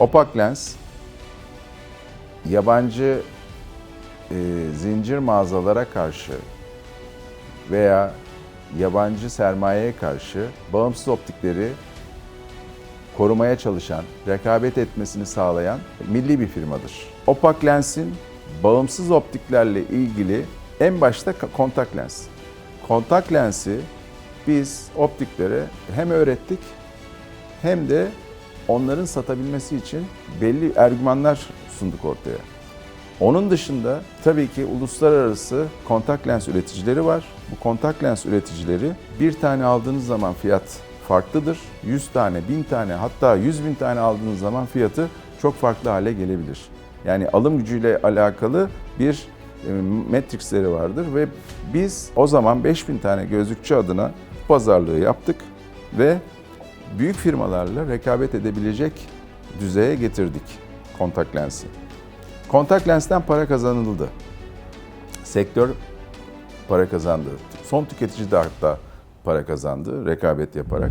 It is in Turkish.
Opak lens yabancı e, zincir mağazalara karşı veya yabancı sermayeye karşı bağımsız optikleri korumaya çalışan, rekabet etmesini sağlayan milli bir firmadır. Opak Lens'in bağımsız optiklerle ilgili en başta kontak lens. Kontak lensi biz optiklere hem öğrettik hem de onların satabilmesi için belli ergümanlar sunduk ortaya. Onun dışında tabii ki uluslararası kontak lens üreticileri var. Bu kontak lens üreticileri bir tane aldığınız zaman fiyat farklıdır. 100 tane, 1000 tane hatta 100 bin tane aldığınız zaman fiyatı çok farklı hale gelebilir. Yani alım gücüyle alakalı bir e, metriksleri vardır ve biz o zaman 5000 tane gözlükçü adına pazarlığı yaptık ve büyük firmalarla rekabet edebilecek düzeye getirdik kontak lensi. Kontak lensten para kazanıldı. Sektör para kazandı. Son tüketici de hatta para kazandı rekabet yaparak.